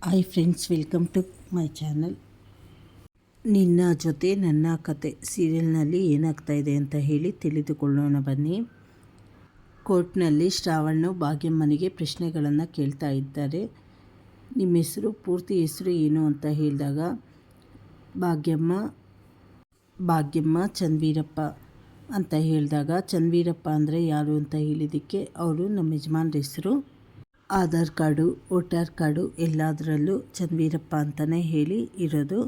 Hi friends welcome to my channel ನಿನ್ನ ಜೊತೆ ನನ್ನ ಕತೆ ಸೀರಿಯಲ್ನಲ್ಲಿ ಏನಾಗ್ತಾ ಇದೆ ಅಂತ ಹೇಳಿ ತಿಳಿದುಕೊಳ್ಳೋಣ ಬನ್ನಿ. ಕೋರ್ಟ್ನಲ್ಲಿ ಶ್ರಾವಣ್ಣು ಭಾಗ್ಯಮ್ಮನಿಗೆ ಪ್ರಶ್ನೆಗಳನ್ನು ಕೇಳ್ತಾ ಇದ್ದಾರೆ. ನಿಮ್ಮ ಹೆಸರು, ಪೂರ್ತಿ ಹೆಸರು ಏನು ಅಂತ ಹೇಳಿದಾಗ, ಭಾಗ್ಯಮ್ಮ ಭಾಗ್ಯಮ್ಮ ಚಂದ್ವೀರಪ್ಪ ಅಂತ ಹೇಳಿದಾಗ, ಚಂದ್ವೀರಪ್ಪ ಅಂದರೆ ಯಾರು ಅಂತ ಹೇಳಿದ್ದಕ್ಕೆ, ಅವರು ನಮ್ಮ ಯಜಮಾನ್ರ ಹೆಸರು ಆಧಾರ್ ಕಾರ್ಡು, ವೋಟರ್ ಕಾರ್ಡು ಎಲ್ಲದರಲ್ಲೂ ಚಂದ್ವೀರಪ್ಪ ಅಂತಲೇ ಹೇಳಿ ಇರೋದು.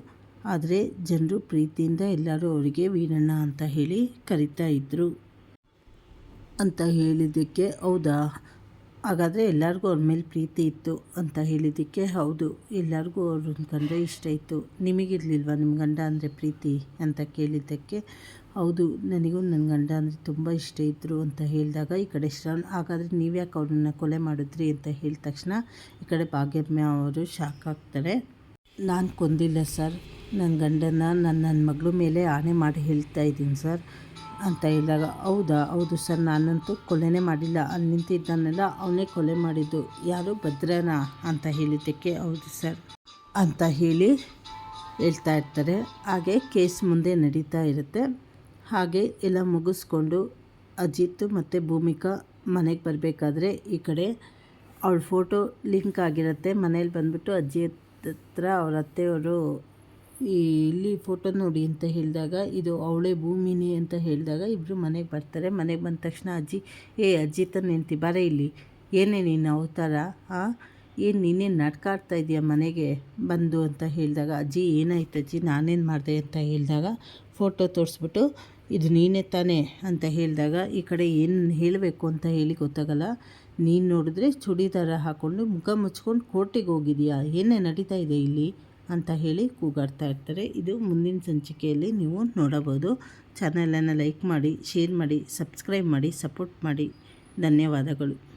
ಆದರೆ ಜನರು ಪ್ರೀತಿಯಿಂದ ಎಲ್ಲರೂ ಅವರಿಗೆ ವೀರಣ್ಣ ಅಂತ ಹೇಳಿ ಕರಿತಾ ಇದ್ದರು ಅಂತ ಹೇಳಿದ್ದಕ್ಕೆ ಹೌದಾ? ಹಾಗಾದರೆ ಎಲ್ಲರಿಗೂ ಅವ್ರ ಮೇಲೆ ಪ್ರೀತಿ ಇತ್ತು ಅಂತ ಹೇಳಿದ್ದಕ್ಕೆ ಹೌದು. ಎಲ್ಲರಿಗೂ ಅವ್ರನ್ನ ಕಂಡ್ರೆ ಇಷ್ಟ ಇತ್ತು. ನಿಮಗಿರ್ಲಿಲ್ವಾ ನಿಮ್ಮ ಗಂಡ ಅಂದರೆ ಪ್ರೀತಿ ಅಂತ ಕೇಳಿದ್ದಕ್ಕೆ? ಹೌದು, ನನಗೂ ನನ್ನ ಗಂಡ ಅಂದರೆ ತುಂಬ ಇಷ್ಟ ಇದ್ದರು ಅಂತ ಹೇಳಿದಾಗ ಈ ಕಡೆ ಶ್ರವಣ್, ಹಾಗಾದರೆ ನೀವ್ಯಾಕೆ ಅವ್ರನ್ನ ಕೊಲೆ ಮಾಡಿದ್ರಿ ಅಂತ ಹೇಳಿದ ತಕ್ಷಣ ಈ ಕಡೆ ಭಾಗ್ಯಮ್ಮ ಅವರು ಶಾಕ್ ಆಗ್ತಾರೆ. ನಾನು ಕೊಂದಿಲ್ಲ ಸರ್. ನನ್ನ ಗಂಡನ ನನ್ನ ನನ್ನ ಮಗಳ ಮೇಲೆ ಆಣೆ ಮಾಡಿ ಹೇಳ್ತಾ ಇದ್ದೀನಿ ಸರ್ ಅಂತ ಹೇಳಿದಾಗ, ಹೌದಾ? ಹೌದು ಸರ್, ನಾನಂತೂ ಕೊಲೆನೇ ಮಾಡಿಲ್ಲ. ಅಲ್ಲಿ ನಿಂತಿದ್ದಾನೆಲ್ಲ ಅವನೇ ಕೊಲೆ ಮಾಡಿದ್ದು. ಯಾರು? ಭದ್ರನಾ? ಅಂತ ಹೇಳಿದ್ದಕ್ಕೆ ಹೌದು ಸರ್ ಅಂತ ಹೇಳಿ ಹೇಳ್ತಾ ಇರ್ತಾರೆ. ಹಾಗೆ ಕೇಸ್ ಮುಂದೆ ನಡೀತಾ ಇರುತ್ತೆ. ಹಾಗೆ ಎಲ್ಲ ಮುಗಿಸ್ಕೊಂಡು ಅಜಿತ್ ಮತ್ತು ಭೂಮಿಕಾ ಮನೆಗೆ ಬರಬೇಕಾದ್ರೆ ಈ ಕಡೆ ಅವಳ ಫೋಟೋ ಲಿಂಕ್ ಆಗಿರುತ್ತೆ. ಮನೇಲಿ ಬಂದುಬಿಟ್ಟು ಅಜ್ಜಿ ಹತ್ರ ಅವ್ರ ಅತ್ತೆಯವರು ಇಲ್ಲಿ ಫೋಟೋ ನೋಡಿ ಅಂತ ಹೇಳಿದಾಗ, ಇದು ಅವಳೆ ಭೂಮಿನಿ ಅಂತ ಹೇಳಿದಾಗ ಇಬ್ಬರು ಮನೆಗೆ ಬರ್ತಾರೆ. ಮನೆಗೆ ಬಂದ ತಕ್ಷಣ ಅಜ್ಜಿ, ಏ ಅಜ್ಜಿ ತನ್ನ ನಿಂತಿ ಬರ ಇಲ್ಲಿ. ಏನೇ ನೀನು ಅವತಾರ? ಹಾಂ ಏನು ನೀನೇನು ನಡ್ಕಾಡ್ತಾ ಇದೆಯಾ ಮನೆಗೆ ಬಂದು? ಅಂತ ಹೇಳಿದಾಗ, ಅಜ್ಜಿ, ಏನಾಯ್ತು ಅಜ್ಜಿ? ನಾನೇನು ಮಾಡಿದೆ? ಅಂತ ಹೇಳಿದಾಗ ಫೋಟೋ ತೋರಿಸ್ಬಿಟ್ಟು, ಇದು ನೀನೇ ತಾನೇ? ಅಂತ ಹೇಳಿದಾಗ, ಈ ಕಡೆ ಏನು ಹೇಳಬೇಕು? ಅಂತ ಹೇಳಿ ಗೊತ್ತಾಗಲ್ಲ. ನೀನು ನೋಡಿದ್ರೆ ಚೂಡಿದಾರ ಹಾಕ್ಕೊಂಡು ಮುಖ ಮುಚ್ಕೊಂಡು ಕೋರ್ಟಿಗೆ ಹೋಗಿದೆಯಾ? ಏನೇ ನಡೀತಾ ಇದೆ ಇಲ್ಲಿ? ಅಂತ ಹೇಳಿ ಕೂಗಾಡ್ತಾ ಇರ್ತಾರೆ. ಇದು ಮುಂದಿನ ಸಂಚಿಕೆಯಲ್ಲಿ ನೀವು ನೋಡಬಹುದು. ಚಾನಲನ್ನು ಲೈಕ್ ಮಾಡಿ ಶೇರ್ ಮಾಡಿ ಸಬ್ಸ್ಕ್ರೈಬ್ ಮಾಡಿ ಸಪೋರ್ಟ್ ಮಾಡಿ. ಧನ್ಯವಾದಗಳು.